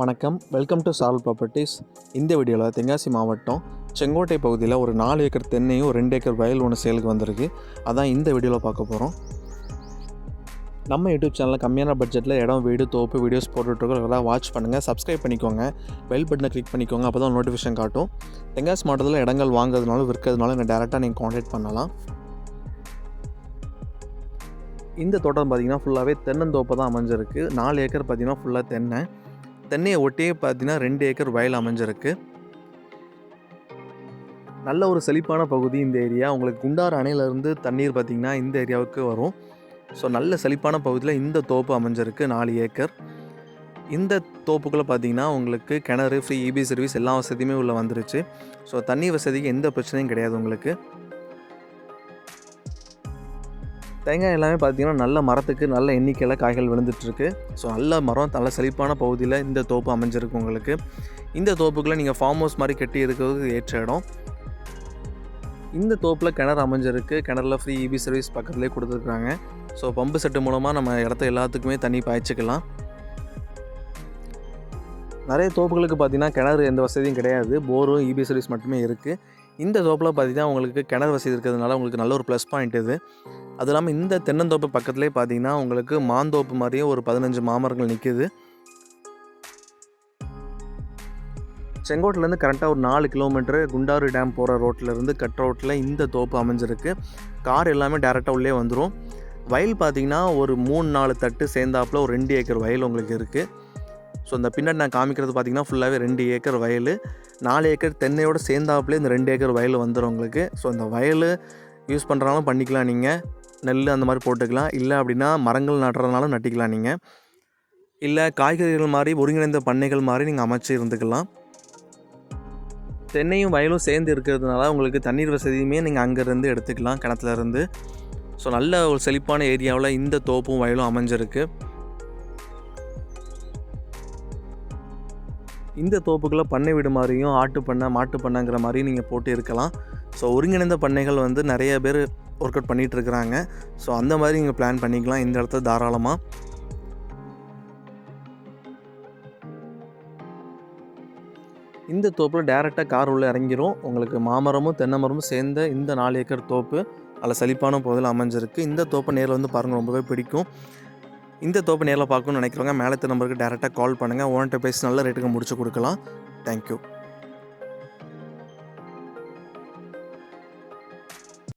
வணக்கம். Welcome to சாரல் properties இந்த வீடியோவில் தென்காசி மாவட்டம் செங்கோட்டை பகுதியில் ஒரு நாலு ஏக்கர் தென்னையும் ரெண்டு ஏக்கர் வயல் ஒன்று சேலுக்கு வந்திருக்கு. அதான் இந்த வீடியோவில் பார்க்க போகிறோம் நம்ம யூடியூப் சேனலில் கம்மியான பட்ஜெட்டில் இடம் வீடு தோப்பு வீடியோஸ் போட்டுட்ருக்கோம். அதெல்லாம் வாட்ச் பண்ணுங்கள் சப்ஸ்கிரைப் பண்ணிக்கோங்க. பெல் பட்டனை கிளிக் பண்ணிக்கோங்க அப்போ தான் நோட்டிஃபிகேஷன் காட்டும். தென்காசி மாவட்டத்தில் இடங்கள் வாங்குறதுனால விற்கிறதுனால எங்கள் டேரெக்டாக நீங்கள் காண்டாக்ட் பண்ணலாம். இந்த தோட்டம் பார்த்தீங்கன்னா ஃபுல்லாகவே தென்னந்தோப்பு தான் அமைஞ்சிருக்கு. நாலு ஏக்கர் பார்த்திங்கன்னா ஃபுல்லாக தென்னை. தென்னையை ஒட்டியே பார்த்தீங்கன்னா ரெண்டு ஏக்கர் வயல் அமைஞ்சிருக்கு. நல்ல ஒரு செழிப்பான பகுதி இந்த ஏரியா. உங்களுக்கு குண்டார் அணையிலேருந்து தண்ணீர் பார்த்திங்கன்னா இந்த ஏரியாவுக்கு வரும். ஸோ நல்ல செழிப்பான பகுதியில் இந்த தோப்பு அமைஞ்சிருக்கு நாலு ஏக்கர். இந்த தோப்புக்குள்ளே பார்த்தீங்கன்னா உங்களுக்கு கிணறு ஃப்ரீ இபி சர்வீஸ் எல்லா வசதியுமே உள்ளே வந்துருச்சு. ஸோ தண்ணி வசதிக்கு எந்த பிரச்சனையும் கிடையாது உங்களுக்கு. தேங்காய் எல்லாமே பார்த்தீங்கன்னா நல்ல மரத்துக்கு நல்ல எண்ணிக்கையில் காய்கள் விழுந்துட்டுருக்கு. ஸோ நல்ல மரம் நல்ல செழிப்பான பகுதியில் இந்த தோப்பு அமைஞ்சிருக்கு உங்களுக்கு. இந்த தோப்புக்குள்ளே நீங்கள் ஃபார்ம் ஹவுஸ் மாதிரி கட்டி இருக்கிறது ஏற்ற இடம். இந்த தோப்பில் கிணறு அமைஞ்சிருக்கு. கிணறுல ஃப்ரீ இபி சர்வீஸ் பக்கத்துலேயே கொடுத்துருக்குறாங்க ஸோ பம்பு செட்டு மூலமாக நம்ம இடத்த எல்லாத்துக்குமே தண்ணி பாய்ச்சிக்கலாம். நிறைய தோப்புகளுக்கு பார்த்தீங்கன்னா கிணறு எந்த வசதியும் கிடையாது. போரும் இபி சர்வீஸ் மட்டுமே இருக்குது இந்த தோப்பில் பார்த்தீங்கன்னா உங்களுக்கு கிணறு வசதி இருக்கிறதுனால உங்களுக்கு நல்ல ஒரு ப்ளஸ் பாயிண்ட் இது. அது இல்லாமல் இந்த தென்னந்தோப்பு பக்கத்துலேயே பார்த்தீங்கன்னா உங்களுக்கு மாந்தோப்பு மாதிரியே ஒரு பதினஞ்சு மாமரங்கள் நிற்கிது செங்கோட்டிலேருந்து கரெக்டாக ஒரு நாலு கிலோமீட்டர் குண்டாறு டேம் போகிற ரோட்டிலேருந்து கட் ரோட்டில் இந்த தோப்பு அமைஞ்சிருக்கு. கார் எல்லாமே டேரெக்டாக உள்ளே வந்துடும் வயல் பார்த்தீங்கன்னா ஒரு மூணு நாலு தட்டு சேர்ந்தாப்புல ஒரு ரெண்டு ஏக்கர் வயல் உங்களுக்கு இருக்குது ஸோ இந்த பின்னாடி நான் காமிக்கிறது பார்த்தீங்கன்னா ஃபுல்லாகவே ரெண்டு ஏக்கர் வயல். நாலு ஏக்கர் தென்னையோடு சேர்ந்தாப்புலேயே இந்த ரெண்டு ஏக்கர் வயல் வந்துடும் உங்களுக்கு. ஸோ இந்த வயல் யூஸ் பண்ணுறாலும் பண்ணிக்கலாம் நீங்கள் நெல் அந்த மாதிரி போட்டுக்கலாம். இல்லை அப்படின்னா மரங்கள் நடுறதுனாலும் நட்டிக்கலாம் நீங்கள் இல்லை காய்கறிகள் மாதிரி ஒருங்கிணைந்த பண்ணைகள் மாதிரி நீங்கள் அமைச்சு இருந்துக்கலாம். தென்னையும் வயலும் சேர்ந்து இருக்கிறதுனால உங்களுக்கு தண்ணீர் வசதியுமே நீங்கள் அங்கேருந்து எடுத்துக்கலாம் கிணத்துலேருந்து ஸோ நல்ல ஒரு செழிப்பான ஏரியாவில் இந்த தோப்பும் வயலும் அமைஞ்சிருக்கு. இந்த தோப்புக்குள்ளே பண்ணை வீடு மாதிரியும் ஆட்டு பண்ணை மாட்டு பண்ணைங்கிற மாதிரியும் நீங்கள் போட்டு இருக்கலாம். ஸோ ஒருங்கிணைந்த பண்ணைகள் வந்து நிறைய பேர் ஒர்க் அவுட் பண்ணிகிட்டு இருக்கிறாங்க ஸோ அந்த மாதிரி நீங்கள் பிளான் பண்ணிக்கலாம். இந்த இடத்துல தாராளமாக இந்த தோப்பில் டேரெக்டாக கார் உள்ளே இறங்கிரும். உங்களுக்கு மாமரமும் தென்னமரமும் சேர்ந்த இந்த நாலு ஏக்கர் தோப்பு அதில் செழிப்பான பகுதியில் அமைஞ்சிருக்கு. இந்த தோப்பை நேரில் வந்து பாருங்கள் ரொம்பவே பிடிக்கும். இந்த தோப்பை நேரில் பார்க்கணும்னு நினைக்கிறவங்க மேலே நம்பருக்கு டேரெக்டாக கால் பண்ணுங்கள் ஓன்ட்ட பேசி நல்ல ரேட்டுக்கு முடிச்சு கொடுக்கலாம். தேங்க்யூ